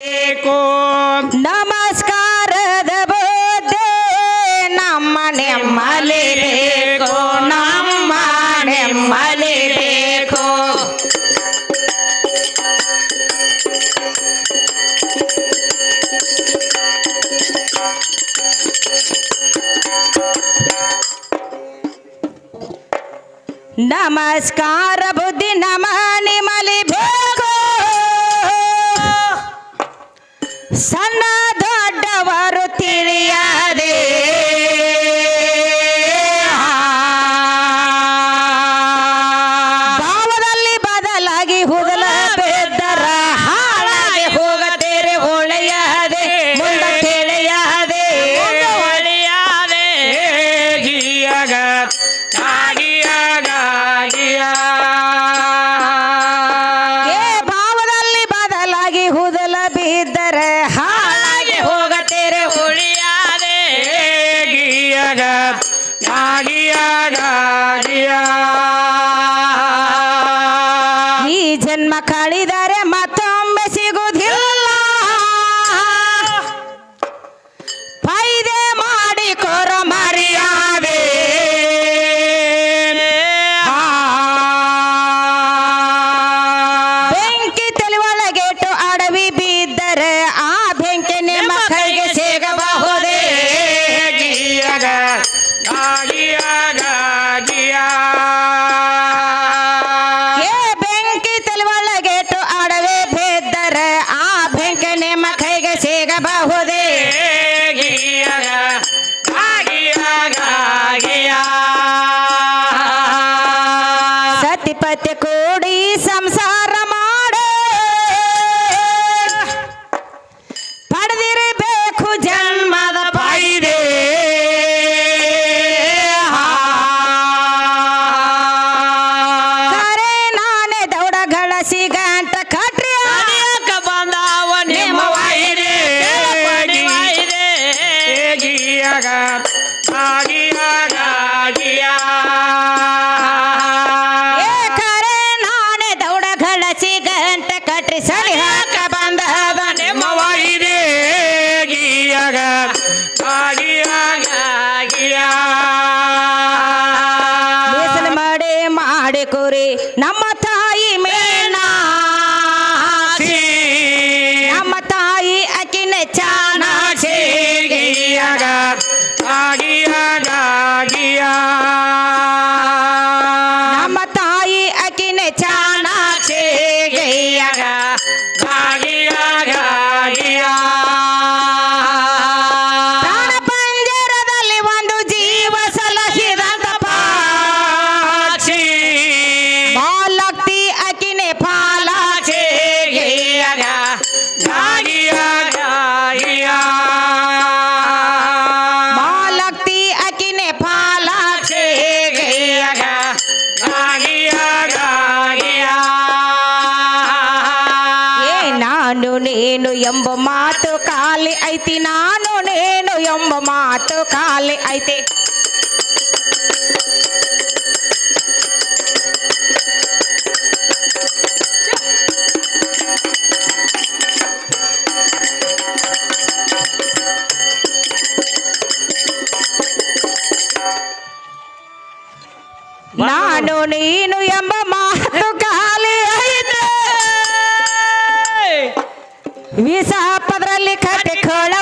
ಬೇಕು ನಮಸ್ಕಾರದ ಬೋಧೆ ನಮ್ಮ ನೆಮ್ಮಲಿ ಬೇಕು ನಮ್ಮ ನೆಮ್ಮಲಿ ಬೇಕು ನಮಸ್ಕಾರ ಬುದ್ಧಿ ನಮ ನಿಮಲಿ ಬೇಕು ಸತಿಪತಿ ಕೂಡಿ ಸಂಸಾರ ನಾನು ನೀನು ಎಂಬ ಮಾತು ಖಾಲಿ ಐತಿ ನಾನು ನೀನು ಎಂಬ ಮಾತು ಖಾಲಿ ಐತಿ ನಾನು ನೀನು ಎಂಬ ವಿಷ ಪದರಲ್ಲಿ ಕಟ್ಟಿ ಕೊಳಬಾರದು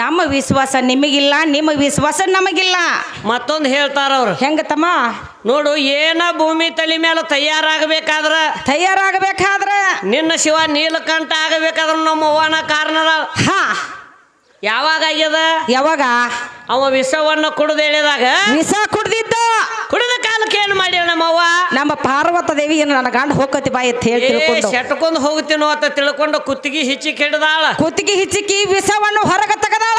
ನಮ್ಮ ವಿಶ್ವಾಸ ನಿಮಗಿಲ್ಲ ನಿಮ್ಮ ವಿಶ್ವಾಸ ನಮಗಿಲ್ಲ. ಮತ್ತೊಂದು ಹೇಳ್ತಾರ ಅವ್ರು. ಹೆಂಗ ತಮ್ಮ ನೋಡು ಏನ ಭೂಮಿ ತಲೆ ಮೇಲೆ ತಯಾರಾಗಬೇಕಾದ್ರ? ತಯಾರಾಗಬೇಕಾದ್ರ? ನಿನ್ನ ಶಿವ ನೀಲಕಂಠ ಆಗಬೇಕಾದ್ರ ನಮ್ಮ ಅವ್ವನ ಕಾರಣದ? ಹಾ. ಯಾವಾಗ ಆಗ್ಯದ? ಯಾವಾಗ? ಅವ ವಿಷವನ್ನ ಕುಡಿದು ಹೇಳಿದಾಗ ವಿಷ ಕುಡ್ದಿದ್ದ. ಕುಡಿದ ಕಾಲಕ್ಕೆ ಏನ್ ಮಾಡ್ಯಾವ ನಮ್ಮವ್ವ ನಮ್ಮ ಪಾರ್ವತ ದೇವಿ ಏನು ನನ್ನ ಗಂಡ ಹೋಗತಿ ಬಾಯಿ ಅಂತ ಹೇಳಿ ತಿಳ್ಕೊಂಡು. ಶಟ್ಕೊಂಡ್ ಹೋಗ್ತೀನೋ ಅಂತ ತಿಳ್ಕೊಂಡು ಕುತ್ತಿಗೆ ಹಿಚ್ಚಿ ಕೆಡದಾಳ. ಕುತ್ತಿಗೆ ಹಿಚ್ಚಿಕಿ ವಿಷವನ್ನು ಹೊರಗೆ ತೆಗದಾಳ.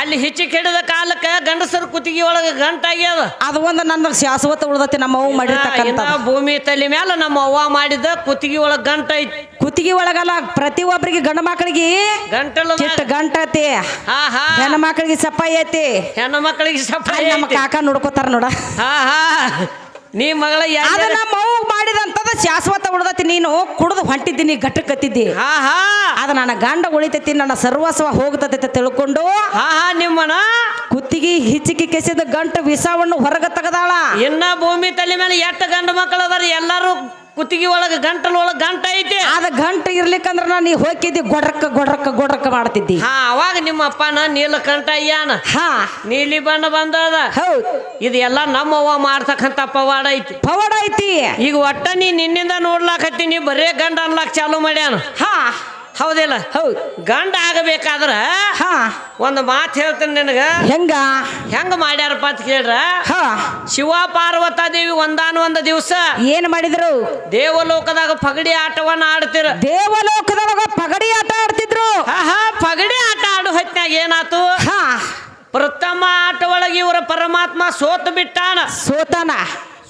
ಅಲ್ಲಿ ಹಿಚ್ಚಿ ಕೆಡದ ಕಾಲಕ್ಕೆ ಗಂಡಸರು ಕುತ್ತಿಗೆ ಒಳಗೆ ಗಂಟಾಗ್ಯದ. ಅದು ಒಂದು ನನ್ನ ಶಾಶ್ವತ ಉಳಿದತಿ ನಮ್ಮ ಅವ್ವ ಮಾಡಿರ್ತಕ್ಕಂಥ ಭೂಮಿ ತಲೆ ಮೇಲೆ ನಮ್ಮ ಅವ್ವ ಮಾಡಿದ ಕುತ್ತಿಗೆ ಒಳಗೆ ಗಂಟ ಐತಿ. ಕುತ್ತಿಗೆ ಒಳಗಲ್ಲ ಪ್ರತಿ ಒಬ್ಬರಿಗೆ ಗಂಡ ಮಕ್ಕಳಿಗೆ ಗಂಟಲ ಚಿಟ್ಟ ಗಂಟ ಐತಿ. ಹಾ ಹಾ. ಹೆಣ್ಣು ಮಕ್ಕಳಿಗೆ ಸಪ್ಪಾಯಿ ಐತಿ. ಹೆಣ್ಣು ಮಕ್ಕಳಿಗೆ ಸಫಾಯಿ ನಮ್ಮ ಕಾಕಾ ಕಾಕ ನೋಡ್ಕೋತಾರ ನೋಡ. ಹಾ ಹಾ. ನೀ ಮಗಳ ಅದು ಯಾರ ನಮ್ಮ ಅವ್ವ ಮಾಡಿದಂತದ ಶಾಶ್ವತ ಉಳ್ದತಿ ನೀನು ಕುಡಿದು ಹೊಂಟಿದ್ದೀನಿ ಗಟ್ಟಕತ್ತಿದ್ದಿ. ಹಾ ಹಾ. ಅದು ನನ್ನ ಗಂಡ ಉಳಿತೈತಿ ನನ್ನ ಸರ್ವಸ್ವ ಹೋಗ್ತೈತಿ ಅಂತ ತಿಳ್ಕೊಂಡು ಹಾ ಹಾ ನಿಮ್ಮನ ಕುತ್ತಿಗೆ ಹಿಚ್ಚಿಗೆ ಕೆಸಿದ ಗಂಟು ವಿಷವನ್ನು ಹೊರಗೆ ತೆಗದಾಳ. ಇನ್ನ ಭೂಮಿ ತಲೆ ಮೇಲೆ ಎಷ್ಟು ಗಂಡು ಮಕ್ಕಳು ಅದಾರ? ಎಲ್ಲಾರು ಕುತ್ತಿಗೆ ಒಳಗೆ ಗಂಟಲ ಒಳಗೆ ಗಂಟ ಐತಿ. ಅದ ಗಂಟ ಇರ್ಲಿಕ್ಕಂದ್ರ ನಾ ನೀ ಹೋಗಿದ್ದಿ ಗೊಡ್ರಕ್ಕ ಗೊಡ್ರಕ್ಕ ಗೊಡ್ರಕ್ಕ ಮಾಡ್ತಿದ್ದಿ. ಹಾ ಅವಾಗ ನಿಮ್ಮ ಅಪ್ಪನ ನೀಲಕಂಠ ಅಯ್ಯಾನ. ಹಾ. ನೀಲಿ ಬಣ್ಣ ಬಂದದ. ಹೌದ್. ಇದೆಲ್ಲ ಎಲ್ಲ ನಮ್ಮವ್ವ ಮಾಡ್ತಕ್ಕಂತ ಪವಾಡ ಐತಿ. ಪವಾಡ ಐತಿ. ಈಗ ಒಟ್ಟ ನೀ ನಿನ್ನಿಂದ ನೋಡ್ಲಾಕತ್ತೀನಿ ಬರೇ ಗಂಡ ಅನ್ಲಾಕ್ ಚಾಲು ಮಾಡ್ಯಾನ. ಹಾ. ಹೌದಿಲ್ಲ. ಹೌದು. ಗಂಡ ಆಗಬೇಕಾದ್ರ ಹಾ. ಒಂದು ಮಾತು ಹೇಳ್ತೀನಿ ನಿನಗ. ಹೆಂಗ? ಹೆಂಗ ಮಾಡ್ಯಾರಪ್ಪ ಅಂತ ಕೇಳ್ರ? ಹಾ. ಶಿವ ಪಾರ್ವತ ದೇವಿ ಒಂದಾನ ಒಂದು ದಿವಸ. ಏನ್ ಮಾಡಿದ್ರು? ದೇವಲೋಕದಾಗ ಪಗಡಿ ಆಟವನ್ನ ಆಡ್ತಿರ. ದೇವಲೋಕದೊಳಗ ಪಗಡಿ ಆಟ ಆಡ್ತಿದ್ರು? ಹಾ ಹಾ ಪಗಡಿ ಆಟ ಆಡು ಹೊತ್ನ್ಯಾಗ ಏನಾತು? ಹಾ. ಪ್ರಥಮ ಆಟ ಒಳಗೆ ಇವರ ಪರಮಾತ್ಮ ಸೋತು ಬಿಟ್ಟಾನ. ಸೋತಾನ.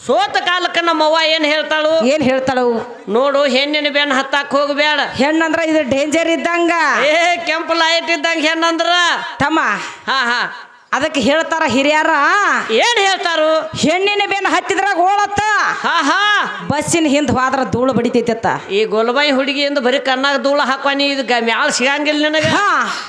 ಸೋತ ಕಾಲಕ್ಕೆ ನಮ್ಮವ್ವ ಏನ್ ಹೇಳ್ತಾಳು? ಏನ್ ಹೇಳ್ತಾಳು? ನೋಡು ಹೆಣ್ಣಿನ ಬೆನ್ನ ಹತ್ತಾಕ್ ಹೋಗ್ಬೇಡ. ಹೆಣ್ಣಂದ್ರ ಇದು ಡೇಂಜರ್ ಇದ್ದಂಗ. ಏ ಕೆಂಪು ಲೈಟ್ ಇದ್ದಂಗ ಹೆಣ್ಣಂದ್ರ? ತಮ್ಮ ಹಾ ಹಾ. ಅದಕ್ಕೆ ಹೇಳ್ತಾರ ಹಿರಿಯರ ಏನ್ ಹೇಳ್ತಾರು? ಹೆಣ್ಣಿನ ಬೆನ್ನ ಹತ್ತಿದ್ರಾಗ ಓಳತ್ತ. ಹಾ ಹಾ ಬಸ್ಸಿನ ಹಿಂದ್ ಹೋದ್ರ ಧೂಳು ಬಡಿತೈತತ್ತ ಈ ಗೋಲ್ಬಾಯಿ ಹುಡುಗಿ ಎಂದು ಬರೀ ಕಣ್ಣಾಗ ಧೂಳ ಹಾಕೋನಿ ಇದು ಗ- ಮ್ಯಾಲ ಸಿಗಂಗಿಲ್ಲ ನಿನಗ? ಹಾ.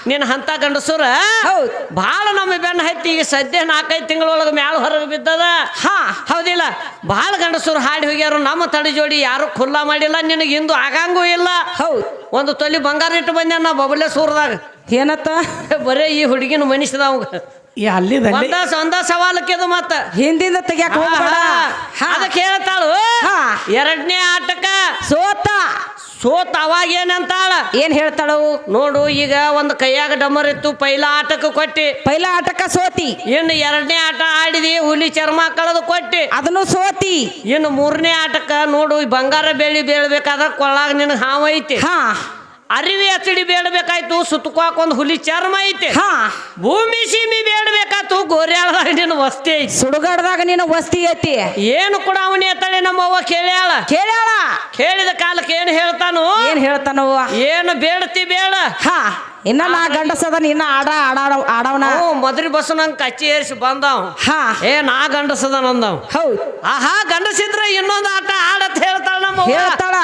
ನಿನ್ನ ಹಂತ ಗಂಡಸುರ? ಹೌದ್. ಭಾಳ ನಮ್ಮ ಬೆನ್ನ ಹತ್ತಿ ಈಗ ಸದ್ಯ ನಾಲ್ಕೈದು ತಿಂಗಳೊಳಗೆ ಮ್ಯಾಲ ಹೊರಗೆ ಬಿದ್ದದ? ಹಾ. ಹೌದಿಲ್ಲ? ಭಾಳ ಗಂಡಸರು ಹಾಡಿ ಹೋಗ್ಯಾರು ನಮ್ಮ ತಡಿ ಜೋಡಿ ಯಾರು ಖುಲ್ಲಾ ಮಾಡಿಲ್ಲ ನಿನಗೆ ಇಂದು ಆಗಂಗೂ ಇಲ್ಲ. ಹೌದ್. ಒಂದು ತೊಲಿ ಬಂಗಾರ ಇಟ್ಟು ಬಂದೆ ನಾ ಬಬಲೆ ಸೂರದಾಗ ಏನತ್ತ? ಬರೇ ಈ ಹುಡುಗಿನ ಮನುಷ್ಯದ ಅವಂಗ ಈ ಅಲ್ಲಿದಲ್ಲಿ ಒಂದ ಒಂದ ಸವಾಲಕ್ಕೆದು ಮತ್ತ. ಹಿಂದಿಂದ ತೆಗಿಯಕ್ ಹೋಗ್ಬೇಡ. ಅದಕ್ಕೆ ಹೇಳ್ತಾಳು. ಎರಡನೇ ಆಟಕ್ಕ ಸೋತ. ಸೋತ ಅವಾಗ ಏನಂತಾಳ? ಏನ್ ಹೇಳ್ತಾಳು? ನೋಡು ಈಗ ಒಂದು ಕೈಯಾಗ ಡಮರ್ ಇತ್ತು ಪೈಲ ಆಟಕ್ಕೆ ಕೊಟ್ಟಿ. ಪೈಲ ಆಟಕ್ಕ ಸೋತಿ. ಇನ್ನು ಎರಡನೇ ಆಟ ಆಡಿದಿ ಹುಲಿ ಚರ್ಮ ಕಳೆದು ಕೊಟ್ಟಿ. ಅದನ್ನು ಸೋತಿ. ಇನ್ನು ಮೂರನೇ ಆಟಕ್ಕ ನೋಡು ಬಂಗಾರ ಬೆಳಿ ಬೀಳ್ಬೇಕಾದ್ರ ಕೊಳ್ಳಾಗ ನಿನ್ ಹಾವೈತಿ ಹಾ. ಅರಿವಿ ಅಚಡಿ ಬೇಡಬೇಕಾಯ್ತು ಸುತ್ತಕೋಕ್ ಒಂದು ಹುಲಿ ಚರ್ಮ ಐತೆ. ಹಾ. ಭೂಮಿ ಸೀಮಿ ಬೇಡಬೇಕಾಯ್ತು ಗೋರ್ಯಾಳದಾಗ ನಿನ್ನ ವಸ್ತಿ ಐತಿ. ಸುಡುಗಾಡದಾಗ ನೀನು ವಸ್ತಿ ಐತಿ. ಏನು ಕೂಡ ಅವನೇ ಎತ್ತಳೆ ನಮ್ಮವ್ವ ಕೇಳ್ಯಾಳ. ಕೇಳ್ಯಾಳ? ಕೇಳಿದ ಕಾಲಕ್ಕೆ ಏನು ಹೇಳ್ತಾನು? ಏನ್ ಹೇಳ್ತಾನವ ಏನು ಬೇಡತಿ ಬೇಡ. ಹಾ ಇನ್ನ ನಾ ಗಂಡಸದ ಇನ್ನ ಆಡ ಆಡ ಆಡವನ? ಮದ್ರಿ ಬಸ್ಸು ನಂಗೆ ಕಚ್ಚಿ ಏರಿಸಿ ಬಂದವ. ಹಾ. ಏ ನಾ ಗಂಡಸದ ನಂದವ್ ಹೌದು. ಆಹಾ ಗಂಡಸಿದ್ರೆ ಇನ್ನೊಂದು ಆಟ ಆಡತ್ ಹೇಳ್ತಾಳ. ಹೇಳ್ತಾಳ.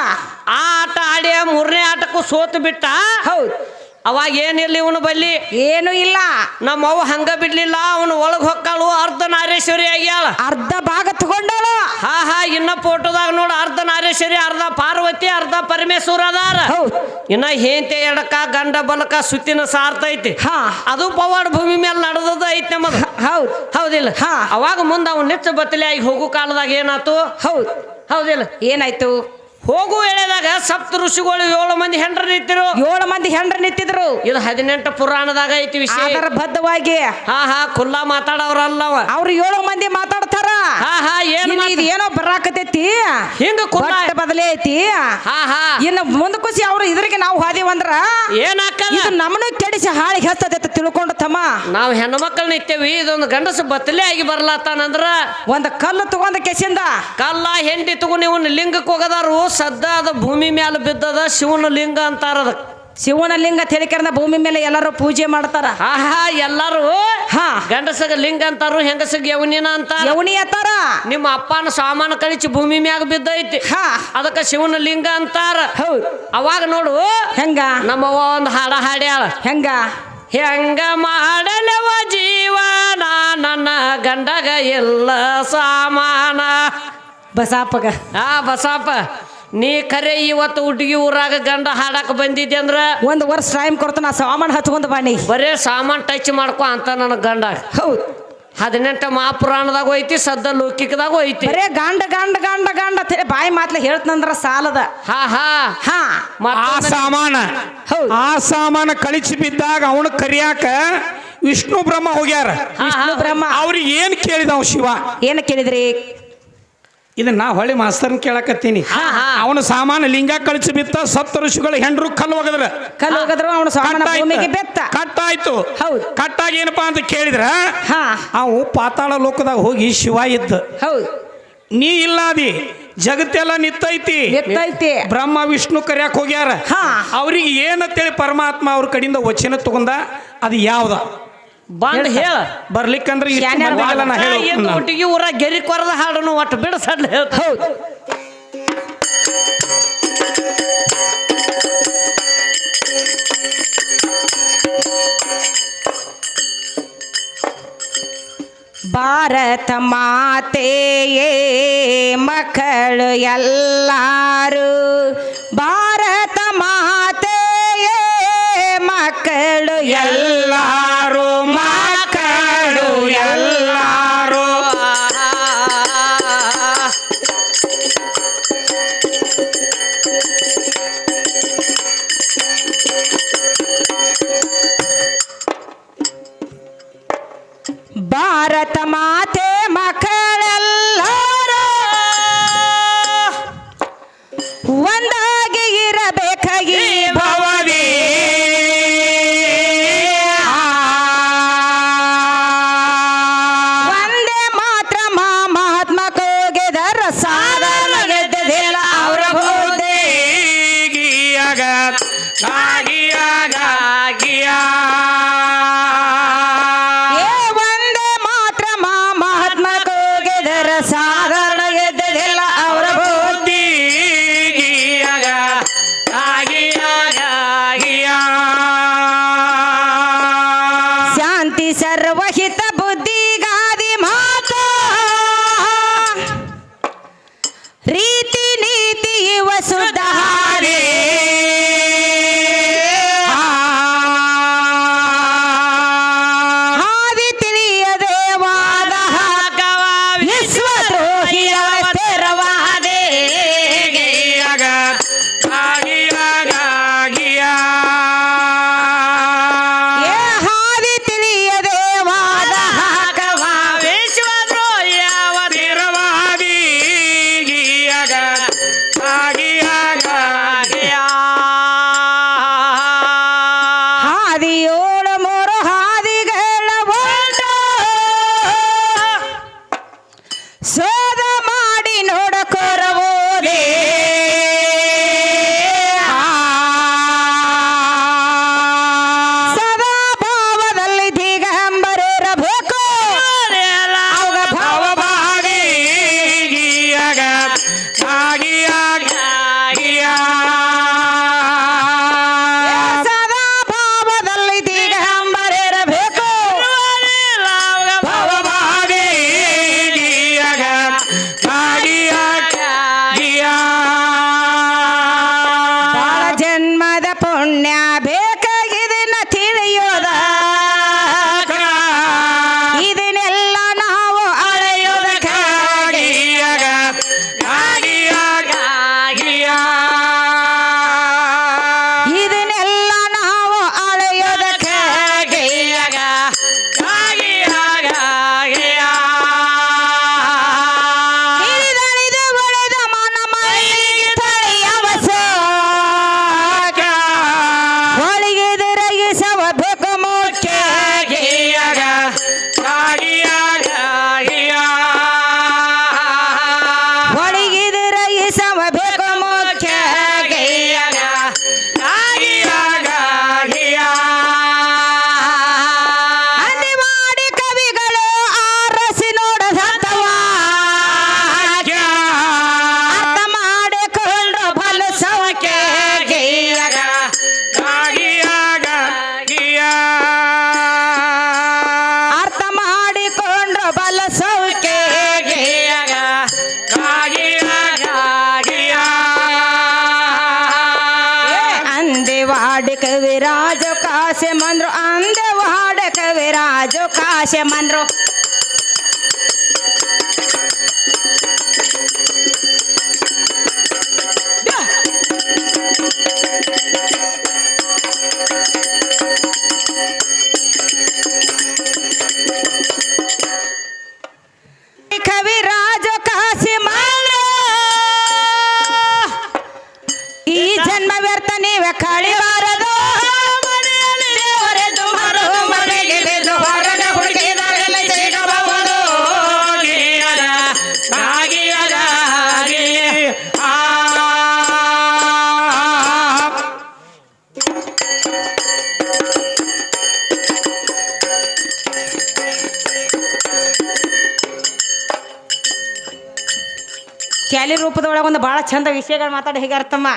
ಆ ಆಟ ಆಡಿ ಮೂರನೇ ಆಟಕ್ಕೂ ಸೋತು ಬಿಟ್ಟ. ಹೌದು. ಅವಾಗ ಏನಿಲ್ಲ ಇವನು ಬಲ್ಲಿ. ಏನು ಇಲ್ಲ. ನಮ್ಮ ಅವ್ವ ಹಂಗ ಬಿಡ್ಲಿಲ್ಲ. ಅವನು ಒಳಗ್ ಹೊಕ್ಕಳು. ಅರ್ಧ ನಾರೇಶ್ವರಿ ಆಗ್ಯಾಳ. ಅರ್ಧ ಭಾಗ ತಗೊಂಡಾಳ. ಹಾ ಹಾ ಇನ್ನ ಫೋಟೋದಾಗ ನೋಡ. ಅರ್ಧ ನಾರೇಶ್ವರಿ ಅರ್ಧ ಪಾರ್ವತಿ ಅರ್ಧ ಪರಮೇಶ್ವರ ಅದಾರ. ಹೌದ್. ಇನ್ನ ಹೇಂತೆ ಎಡಕ ಗಂಡ ಬಲಕ ಸುತ್ತಿನ ಸಾರ್ತೈತಿ ಹಾ. ಅದು ಪವಾಡ ಭೂಮಿ ಮೇಲೆ ನಡೆದದ ಐತಿ ನಮ್ಮದು. ಹೌದು. ಹೌದಿಲ್ಲ? ಹಾ. ಅವಾಗ ಮುಂದೆ ಅವ್ನು ನಿಚ್ಚ ಬತ್ತಲೆ ಆಗಿ ಹೋಗು ಕಾಲದಾಗ ಏನಾತು? ಹೌದ್. ಹೌದಿಲ್ಲ ಏನಾಯ್ತು? ಹೋಗು ಎಳೆದಾಗ ಸಪ್ತ ಋಷಿಗಳು ಏಳು ಮಂದಿ ಹೆಂಡ್ರ ನಿಂತಿದ್ರು. ಏಳು ಮಂದಿ ಹೆಂಡ್ರ ನಿಂತಿದ್ರು. ಇದು ಹದಿನೆಂಟು ಪುರಾಣದಾಗ ಐತಿ ವಿಷಯ. ಅದರ ಬದ್ಧವಾಗಿ ಹಾ ಹಾ ಖುಲ್ಲಾ ಮಾತಾಡೋರಲ್ಲ ಅವ್ರು ಏಳು ಮಂದಿ ಮಾತಾಡ್ತಾರ ಹಾ ಹಾ ಏನ್ ಇನ್ನು ಇದು ಏನೋ ಬರಾಕತೈತಿ ಹಿಂಗ ಬಟ್ ಬದಲೇ ಐತಿ. ಹಾ ಹಾ. ಇನ್ನು ಮುಂದ ಖುಷಿ ಅವ್ರು ಇದ್ರಿಗೆ ನಾವು ಹಾದಿವಂದ್ರ ಏನಾಕದ? ಇದು ನಮ್ಮನ್ನು ಕೆಡಿಸಿ ಹಾಳಿಗೆ ಹಸ್ತದೈತೆ ತಿಳ್ಕೊಂಡ ತಮ್ಮ. ನಾವು ಹೆಣ್ಮಕ್ಳನ್ನ ಇತ್ತೇವಿ ಇದೊಂದು ಗಂಡಸು ಬತ್ತಲೆ ಆಗಿ ಬರ್ಲಾತಾನಂದ್ರ? ಒಂದ್ ಕಲ್ಲು ತಗೊಂಡ ಕೆಸಿಂದ ಕಲ್ಲ ಹೆಂಡಿ ತಗೊಂಡು ಇವನ್ ಲಿಂಗಕ್ಕೆ ಹೋಗದಾರು ಸದ್ದ ಅದ ಭೂಮಿ ಮ್ಯಾಲ ಬಿದ್ದದ ಶಿವನ ಲಿಂಗ ಅಂತಾರ ಅದಕ್ಕೆ ಶಿವನ ಲಿಂಗ ತೆಲಿಕರನ ಭೂಮಿ ಮೇಲೆ ಎಲ್ಲರೂ ಪೂಜೆ ಮಾಡ್ತಾರ. ಆಹಾ ಎಲ್ಲರೂ ಹಾ. ಗಂಡಸಗ ಲಿಂಗ ಅಂತಾರು ಹೆಂಗಸಗ ಯವನಿನ ಅಂತ ಯವನಿ ಅಂತಾರ? ನಿಮ್ಮ ಅಪ್ಪನ ಸಾಮಾನು ಕಳಿಸಿ ಭೂಮಿ ಮ್ಯಾಗ ಬಿದ್ದೈತಿ. ಹಾ. ಅದಕ್ಕ ಶಿವನ ಲಿಂಗ ಅಂತಾರ. ಹೌದು. ಅವಾಗ ನೋಡು. ಹೆಂಗ? ನಮ್ಮವ್ವ ಒಂದು ಹಾಡ ಹಾಡ್ಯಾಳ. ಹೆಂಗ? ಹೆಂಗ ಮಾಡಲವ ಜೀವನ ನನ್ನ ಗಂಡಗ ಎಲ್ಲ ಸಾಮಾನ. ಬಸಾಪಗ. ಆ ಬಸಪ್ಪ ನೀ ಕರೆ ಇವತ್ತು ಹುಡುಗಿ ಊರಾಗ ಗಂಡ ಹಾಡಕ್ ಬಂದಿದ್ದೆ ಅಂದ್ರ ಒಂದ್ ವರ್ಷ ಟೈಮ್ ಕೊಡ್ತಾನ ಸಾಮಾನು ಹಚ್ಕೊಂಡ್ ಬನ್ನಿ. ಬರೇ ಸಾಮಾನ್ ಟಚ್ ಮಾಡ್ಕೊ ಅಂತ ನನ್ನ ಗಂಡ. ಹೌದು. ಹದಿನೆಂಟು ಮಹಾಪುರಾಣದಾಗ ಐತಿ ಸದ್ದ ಲೌಕಿಕದಾಗ ಐತಿ ಬರೇ ಗಂಡ ಗಂಡ ಗಂಡ ಗಂಡ ಅಂತ ಹೇಳಿ ಬಾಯಿ ಮಾತ್ಲೆ ಹೇಳ್ತಂದ್ರ ಸಾಲದ. ಹಾ ಹಾ. ಹಾ. ಆ ಸಾಮಾನ ಹೌದ್. ಆ ಸಾಮಾನ ಕಳಿಸಿ ಬಿದ್ದಾಗ ಅವನು ಕರಿಯಾಕ ವಿಷ್ಣು ಬ್ರಹ್ಮ ಹೋಗ್ಯಾರ. ಹಾ, ಹಾ. ವಿಷ್ಣು ಬ್ರಹ್ಮ. ಅವ್ರಿಗೆ ಏನ್ ಕೇಳಿದವ ಶಿವ? ಏನ್ ಕೇಳಿದ್ರಿ? ಇದನ್ನ ನಾ ಹೊಳ್ಳಿ ಮಾಸ್ತರ್ನ ಕೇಳಕತ್ತೀನಿ. ಅವನು ಹಾ. ಅವನ ಸಾಮಾನು ಲಿಂಗ ಕಳಿಸಿ ಬಿತ್ತ ಸಪ್ತ ಋಷಿಗಳು ಹೆಂಡ್ರು ಕಲ್ಲು ಹೋಗದ್ರ ಕಲ್ಲು ಹೋಗದ್ರು ಅವನು ಸ್ವಾಮನ ಭೂಮಿಗೆ ಬೆತ್ತ. ಕಟ್ಟಾಯ್ತು. ಹೌದು. ಕಟ್ಟಾಗಿ ಏನಪ್ಪಾ ಅಂತ ಕೇಳಿದ್ರ? ಹಾ. ಅವು ಪಾತಾಳ ಲೋಕದಾಗ ಹೋಗಿ ಶಿವ ಇದ್ದ. ಹೌದು. ನೀ ಇಲ್ಲಾದಿ ಜಗತ್ತೆಲ್ಲ ನಿತ್ತೈತಿ. ಎತ್ತೈತಿ ಬ್ರಹ್ಮ ವಿಷ್ಣು ಕರ್ಯಾಕ್ ಹೋಗ್ಯಾರ. ಹಾ. ಅವ್ರಿಗೆ ಏನಂತೇಳಿ ಪರಮಾತ್ಮ ಅವ್ರ ಕಡೆಯಿಂದ ವಚನ ತಗೊಂಡ ಅದು ಯಾವ್ದ? ಬಂದ್ ಹೇಳ. ಬರ್ಲಿಕ್ಕಂದ್ರೆ. ಒಟ್ಟಿಗೆ ಊರ ಗೆರಿ ಕೊರದ ಹಾಡನು ಒಟ್ಟು ಬಿಡ ಸಡ್ಲ ಹೇಳ್ತ. ಹೌದು. ಭಾರತ ಮಾತೆಯೇ ಮಕ್ಕಳು ಎಲ್ಲಾರು ಭಾರತ ಮಕ್ಕಳು ಎಲ್ಲ ಎಲ್ಲಾರು ಮಕ್ಕಳು ಕೋಗೆದರ ಕವಿರಾಜ ಕಾಸೆ ಮಂದ್ರು ಅಂದೆವಾಡ ಕವಿರಾಜ ಕಾಸೆ ಮಂದ್ರು ಕಾಸೆ ಮಂದ್ರು ರೂಪದೊಳಗೆ ಒಂದು ಭಾಳ ಚಂದ ವಿಷಯಗಳು ಮಾತಾಡಿ ಹೇಗಾರ್ತಮ್ಮ